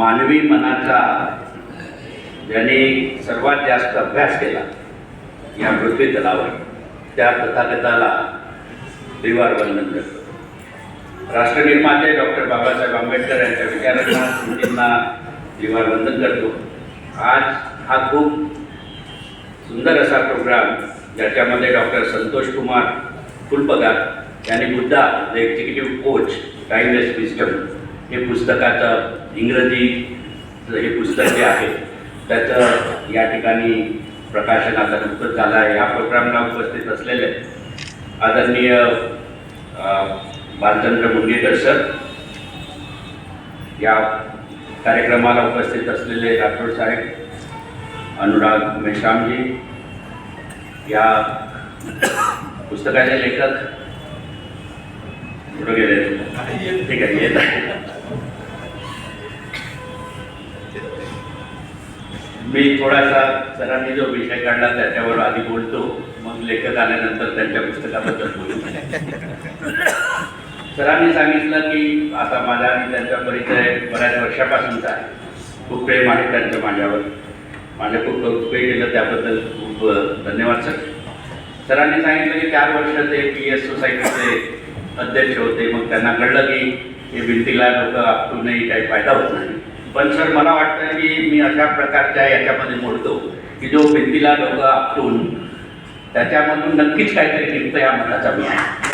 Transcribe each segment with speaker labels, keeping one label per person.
Speaker 1: मानवी मनाचा ज्यांनी सर्वात जास्त अभ्यास केला या पृथ्वी तलावर त्या तथागताला त्रिवार वंदन करतो. राष्ट्रनिर्माते डॉक्टर बाबासाहेब आंबेडकर यांच्या विचारांना स्मृतींना त्रिवार वंदन करतो. आज हा खूप सुंदर असा प्रोग्राम ज्याच्यामध्ये डॉक्टर संतोष कुमार फुलपगार यांनी Buddha the executive coach timeless wisdom हे पुस्तकाचं इंग्रजी हे पुस्तक जे आहे त्याचं या ठिकाणी प्रकाशन आता नुकतंच झालं आहे. या प्रोग्रामला उपस्थित असलेले आदरणीय बालचंद्र मुंडेकर सर या कार्यक्रमाला उपस्थित असलेले राठोड साहेब अनुराग मेश्रामजी या पुस्तकाचे लेखक कुठं गेले? ठीक आहे येत मी थोडासा सरांनी जो विषय काढला त्याच्यावर आधी बोलतो मग लेखक आल्यानंतर त्यांच्या पुस्तकाबद्दल बोलतो सरांनी सांगितलं की आता माझा आणि त्यांचा परिचय बऱ्याच वर्षापासूनचा आहे. खूप प्रेम आहे त्यांचं माझ्यावर. माझ्या खूप कौतुकही केलं त्याबद्दल खूप धन्यवाद सर. सरांनी सांगितलं की चार वर्ष ते पी एस सोसायटीचे अध्यक्ष होते. मग त्यांना कळलं की हे भिंतीला डोकं आपटूनही काही फायदा होत नाही. पण सर मला वाटतं की मी अशा प्रकारच्या याच्यामध्ये मोडतो की जो भिंतीला डोकं आपटून त्याच्यामधून नक्कीच काहीतरी निघतं या मनाचा मी आहे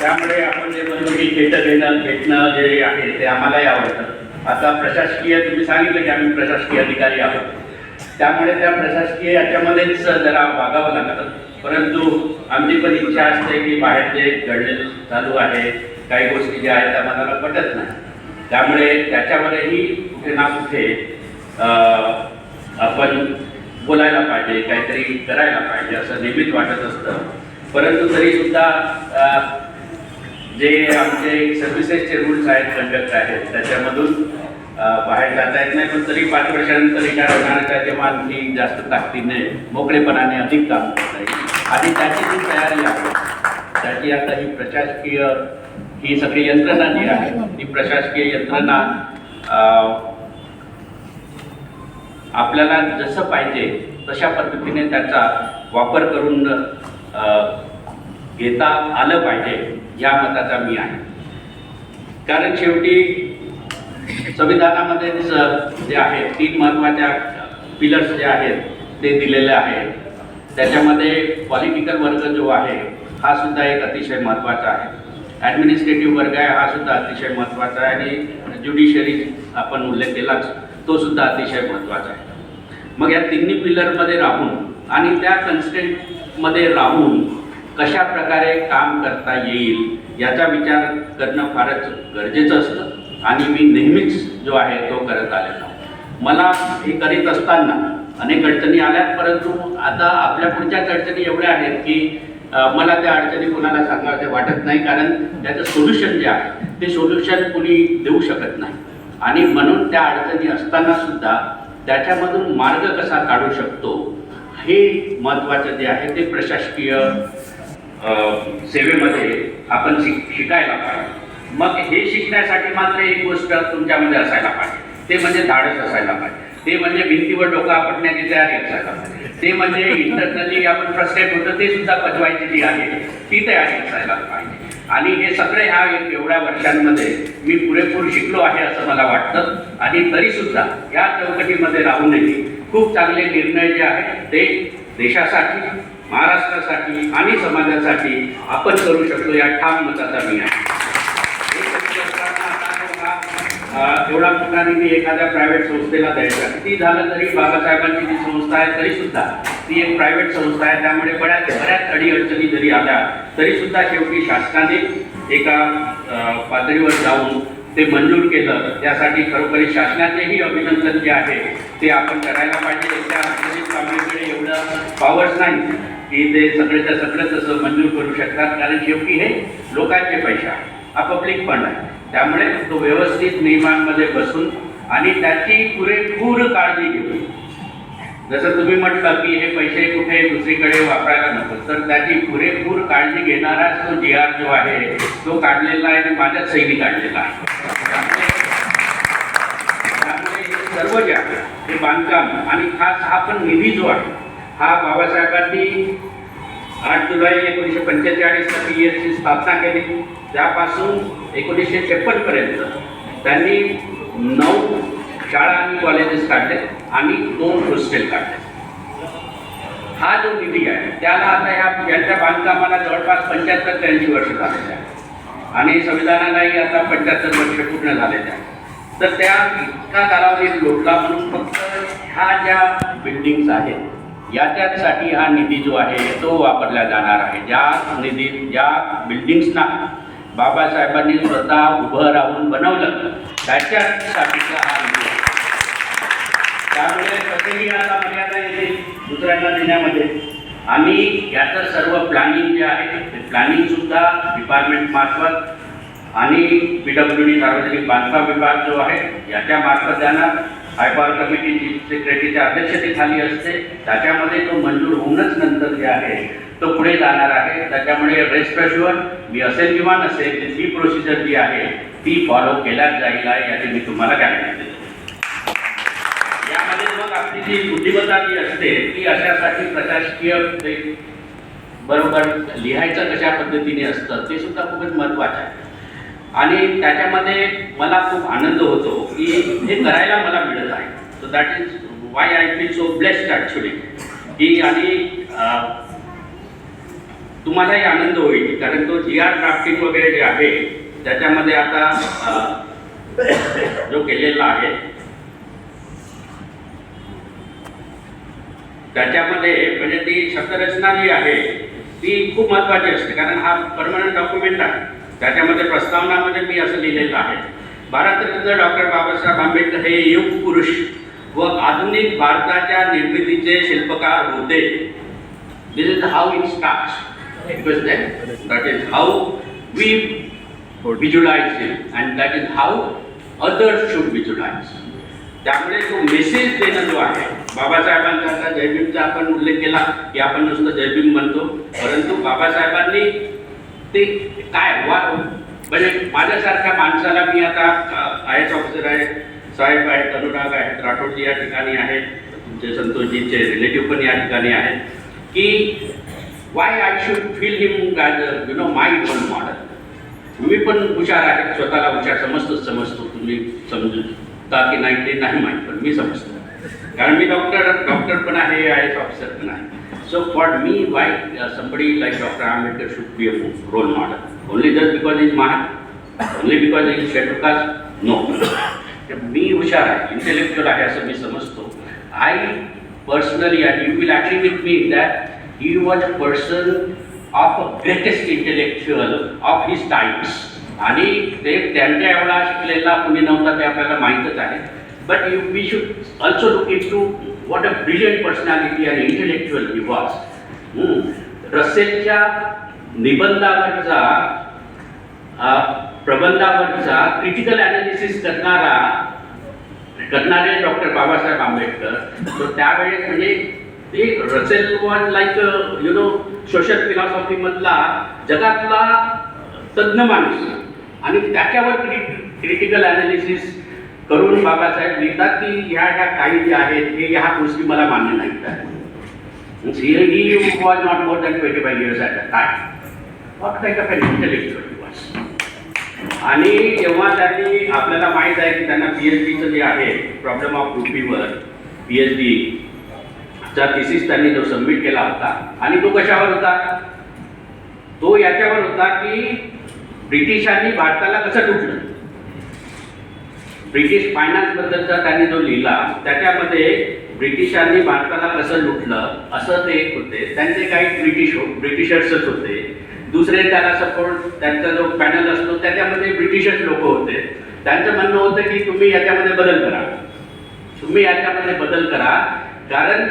Speaker 1: त्यामुळे आपण जे म्हणतो की खेटं घेणं भेटणं जे आहे ते आम्हालाही आवडतं. आता प्रशासकीय तुम्ही सांगितलं की आम्ही प्रशासकीय अधिकारी आहोत. त्यामुळे त्या प्रशासकीय याच्यामध्येच जरा वागावं लागतं. परंतु आमची पण इच्छा असते की बाहेर जे घडलेलं चालू आहे काही गोष्टी ज्या आहेत त्या मनाला पटत नाही. त्यामुळे त्याच्यावरही कुठे ना कुठे आपण बोलायला पाहिजे काहीतरी करायला पाहिजे असं नेहमीच वाटत असतं. परंतु तरीसुद्धा सुद्धा जे आमचे सर्व्हिसेसचे रूल्स आहेत कंडक्ट आहेत त्याच्यामधून बाहेर जाता येत नाही. पण तरी पाच वर्षानंतर रिटायर होणाऱ्याच्या तेव्हा मी जास्त ताकदीने मोकळेपणाने अधिक काम करता येईल. आणि त्याची जी तयारी आहे त्याची आता ही प्रशासकीय ही सगळी यंत्रणा जी आहे ती प्रशासकीय यंत्रणा अं, आपल्याला जसं पाहिजे तशा पद्धतीने त्याचा वापर करून घेता आलं पाहिजे या मताचा मी आहे. कारण शेवटी संविधानामध्येच जे आहे तीन महत्त्वाच्या पिलर्स जे आहेत ते दिलेले आहेत. त्याच्यामध्ये पॉलिटिकल वर्ग जो आहे हा सुद्धा एक अतिशय महत्त्वाचा आहे. ॲडमिनिस्ट्रेटिव्ह वर्ग आहे हा सुद्धा अतिशय महत्त्वाचा आहे आणि ज्युडिशरी आपण उल्लेख केलाच तो सुद्धा अतिशय महत्त्वाचा आहे. मग या तिन्ही पिलरमध्ये राहून आणि त्या कन्स्टेंटमध्ये राहून कशा प्रकारे काम करता येईल याचा विचार करणं फारच गरजेचं असतं आणि मी नेहमीच जो आहे तो करत आलेलो मला हे करीत असताना अनेक अडचणी आल्यात परंतु आता आपल्या पुढच्याच अडचणी एवढ्या आहेत की मला त्या अडचणी कोणाला सांगायचे वाटत नाही कारण त्याचं सोल्युशन जे आहे ते सोल्युशन कुणी देऊ शकत नाही. आणि म्हणून त्या अडचणी असताना सुद्धा त्याच्यामधून मार्ग कसा काढू शकतो हे महत्त्वाचं जे आहे ते प्रशासकीय सेवेमध्ये आपण शिक शिकायला पाहिजे. मग हे शिकण्यासाठी मात्र एक गोष्ट तुमच्यामध्ये असायला पाहिजे. ते म्हणजे धाडस असायला पाहिजे. ते म्हणजे भिंतीवर डोकं आपटण्याची तयारी असायला ते म्हणजे इंटरनली आपण फ्रस्ट्रेट होतं ते सुद्धा पचवायची जी आहे ती तयारी असायला पाहिजे. आणि हे सगळे ह्या एवढ्या वर्षांमध्ये मी पुरेपूर शिकलो आहे असं मला वाटतं. आणि तरीसुद्धा या चौकटीमध्ये राहूनही खूप चांगले निर्णय जे आहेत ते देशासाठी महाराष्ट्रासाठी आणि समाजासाठी आपण करू शकतो या ठाम मताचा मी आहे हे कधी असताना आता तो हा, अ, एवढा मोठा निधी एखाद्या प्रायव्हेट संस्थेला द्यायचा. किती झालं तरी बाबासाहेबांची जी संस्था आहे तरी सुद्धा ती एक प्रायव्हेट संस्था आहे. त्यामुळे बऱ्याच बऱ्याच अडीअडचणी जरी आल्या तरी सुद्धा शेवटी शासनाने एका पातळीवर जाऊन ते मंजूर केलं. त्यासाठी खरोखरी शासनाचेही अभिनंदन जे आहे ते आपण करायला पाहिजे. त्या कामाकडे एवढं पॉवर्स नाही की ते सगळेच्या सगळं तसं मंजूर करू शकतात. कारण शेवटी हे लोकांचे पैसे आहे हा पब्लिक फंड आहे. त्यामुळे तो व्यवस्थित नियमांमध्ये बसून आणि त्याची पुरेपूर काळजी घेऊन. जसं तुम्ही म्हटलं की हे पैसे कुठे दुसरीकडे वापरायला नको तर त्याची पुरेपूर काळजी घेणाराच तो जी आर जो आहे तो काढलेला आहे आणि माझ्याच सैनी काढलेला आहे. त्यामुळे सर्व जे आहे हे बांधकाम आणि खास हा पण निधी जो आहे हा बाबासाहेबांनी आठ जुलै एकोणीसशे पंचेचाळीसला पी एसची स्थापना केली. त्यापासून एकोणीसशे छप्पनपर्यंत त्यांनी नऊ शाळा आणि कॉलेजेस काढले आणि दोन हॉस्टेल काढले. हा जो निधी आहे त्याला आता ह्या यांच्या बांधकामाला जवळपास पंच्याहत्तर त्र्याऐंशी वर्ष झालेले आहे आणि संविधानालाही आता पंच्याहत्तर वर्ष पूर्ण झालेले आहे तर त्या इतका कालावधी लोटला म्हणून फक्त ह्या ज्या बिल्डिंग्स आहेत याच्यासाठी हा निधी जो आहे तो वापरला जाणार आहे. ज्या निधी ज्या बिल्डिंग्सना बाबासाहेबांनी स्वतः उभं राहून बनवलं. त्याच्यासाठीचा हा त्यामुळे कसेही आता मर्यादा येते दुसऱ्यांना देण्यामध्ये. आणि याचं सर्व प्लॅनिंग जे आहे ते प्लॅनिंग सुद्धा डिपार्टमेंट मार्फत आणि पी डब्ल्यू डी सार्वजनिक बांधकाम विभाग जो आहे याच्या मार्फत जाणार हायपॉवर कमिटी सेक्रेटरीच्या अध्यक्षतेखाली असते. त्याच्यामध्ये तो मंजूर होऊनच नंतर जे आहे तो पुढे जाणार आहे. त्याच्यामुळे रेस्ट अश्युअर मी असेल किंवा नसेल ही प्रोसिजर जी आहे ती फॉलो केल्याच जाईल आहे याची मी तुम्हाला गॅरंटी देतो. यामध्ये मग आपली जी बुद्धिमत्ता जी असते ती अशासाठी प्रशासकीय बरोबर लिहायचं कशा पद्धतीने असतं ते सुद्धा खूपच महत्त्वाचं आहे. आणि त्याच्यामध्ये मला खूप आनंद होतो की हे करायला मला मिळत आहे. So that is why I feel so blessed actually की आणि तुम्हालाही आनंद होईल कारण तो जी आर ड्राफ्टिंग वगैरे जे आहे त्याच्यामध्ये आता जो केलेला आहे त्याच्यामध्ये म्हणजे ती शब्दरचना जी आहे ती खूप महत्त्वाची असते कारण हा परमनंट डॉक्युमेंट आहे. त्याच्यामध्ये प्रस्तावनामध्ये मी असं लिहिलेलं आहे भारतरत्न डॉक्टर बाबासाहेब आंबेडकर हे युग पुरुष व आधुनिक भारताच्या निर्मितीचे शिल्पकार होते. This is how it start equation. That is how we visualize him and that is how others should visualize. त्यामुळे तो मेसेज देणं जो आहे बाबासाहेबांचा आता जयभीमचा आपण उल्लेख केला की आपण नुसतं जयभीम म्हणतो परंतु बाबासाहेबांनी ते काय वा म्हणजे माझ्यासारख्या माणसाला मी आता आय एस ऑफिसर आहे साहेब आहेत अनुराग आहेत राठोडजी या ठिकाणी आहेत तुमचे संतोषजींचे रिलेटिव्ह पण या ठिकाणी आहेत की why I should feel him as you know my पण मॉडल तुम्ही पण हुशार आहे स्वतःला हुशार समजतोच समजतो. तुम्ही समजता की नाही ते नाही माहीत पण मी समजतो. कारण मी डॉक्टर डॉक्टर पण आहे आय एस ऑफिसर पण आहे. So for me why somebody like doctor Ambedkar should be a role model only just because is महान only because is scheduled caste no me हुशार आहे इंटेलेक्च्युअल आहे असं मी समजतो I personally and you will agree with me that He was a person of a greatest intellectual of his times आणि ते त्यांच्या एवढा शिकलेला कुणी नव्हता ते आपल्याला माहीतच आहे. But you we should also look into what a brilliant personality and intellectual he was रसेलच्या निबंधावरचा प्रबंधावरचा क्रिटिकल ॲनालिसिस करणारा करणारे डॉक्टर बाबासाहेब आंबेडकर. तर त्यावेळेस म्हणजे ते Russell one like you know social फिलॉसॉफीमधला जगातला तज्ज्ञ माणूस. आणि त्याच्यावर क्रिटिकल ॲनालिसिस करून बाबासाहेब लिहितात की ह्या ह्या काही जे आहेत हे ह्या गोष्टी मला मान्य नाहीत. He was not more than twenty five years at काय फक्त एका टाईप इंटेलेक्च्युअल वॉज आणि जेव्हा त्यांनी आपल्याला माहीत आहे की त्यांना पी एच डीचं जे आहे प्रॉब्लेम ऑफ रुपीवर पी एच डी चा थिसिस त्यांनी जो सबमिट केला होता. आणि तो कशावर होता? तो याच्यावर होता की ब्रिटिशांनी भारताला कसं लुटलं? ब्रिटिश फायनान्सबद्दलचा त्यांनी जो लिहिला त्याच्यामध्ये ब्रिटिशांनी भारताला कसं लुटलं असं ते एक होते. त्यांचे काही ब्रिटिश हो ब्रिटिशर्सच होते. दुसरे त्याला सपोर्ट त्यांचा जो पॅनल असतो त्याच्यामध्ये ब्रिटिशच लोक होते. त्यांचं म्हणणं होतं की तुम्ही याच्यामध्ये बदल करा. तुम्ही याच्यामध्ये बदल करा. कारण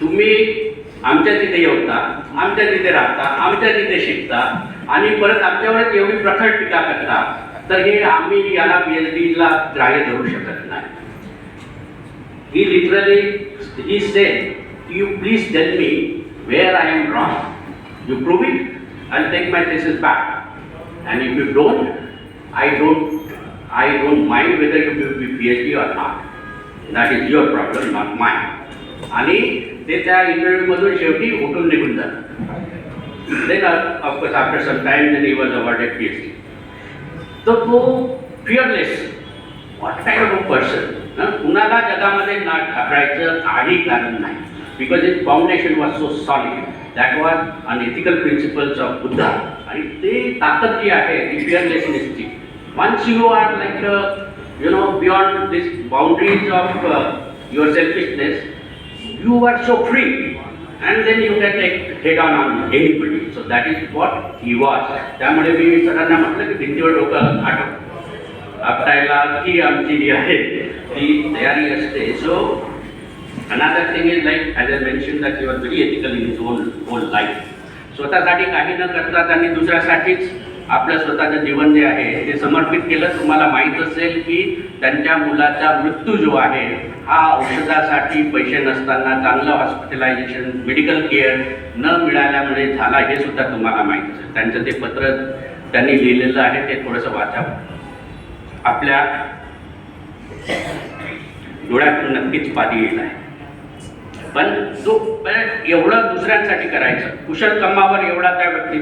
Speaker 1: तुम्ही आमच्या तिथे येवता आमच्या तिथे राहता आमच्या तिथे शिकता आणि परत आमच्यावरच एवढी प्रखर टीका करता तर हे आम्ही याला पी एच डीला ग्राह्य धरू शकत नाही. He literally he said you please tell me where I am wrong you prove it and take my thesis back and if you don't I don't I don't mind whether you be P H D or not that is your problem not mind आणि ते त्या इंटरव्ह्यूमधून शेवटी उठून निघून जातात. Then of course after some time then he was awarded P H D तर तो fearless what kind of person कुणाला जगामध्ये ना घाबरायचं काही कारण नाही. Because it foundation was so solid that was on ethical principles of Buddha आणि ते ताकद जी आहे ती फिअरलेसनेसची once you are like you know beyond this boundaries of your selfishness you are so free. And then you can take head on on anybody so that is what he was. त्यामुळे मी सरांना म्हटलं की भिंतीवर डोकं आठव आपटायला की आमची जी आहे ती तयारी असते. So another thing is like as a mention that you are very ethical in is own own life स्वतःसाठी काही न करता त्यांनी दुसऱ्यासाठीच आपलं स्वतःचं जीवन जे आहे ते समर्पित केलं. तुम्हाला माहीत असेल की त्यांच्या मुलाचा मृत्यू जो आहे हा औषधासाठी पैसे नसताना चांगलं हॉस्पिटलायझेशन मेडिकल केअर न मिळाल्यामुळे झाला हे सुद्धा तुम्हाला माहीत असेल. त्यांचं ते पत्र त्यांनी लिहिलेलं आहे ते थोडंसं वाचावं आपल्या डोळ्यातून नक्कीच पाणी येत आहे. पण तो एवढं दुसऱ्यांसाठी करायचं. कुशल कमावर एवढा त्या व्यक्ती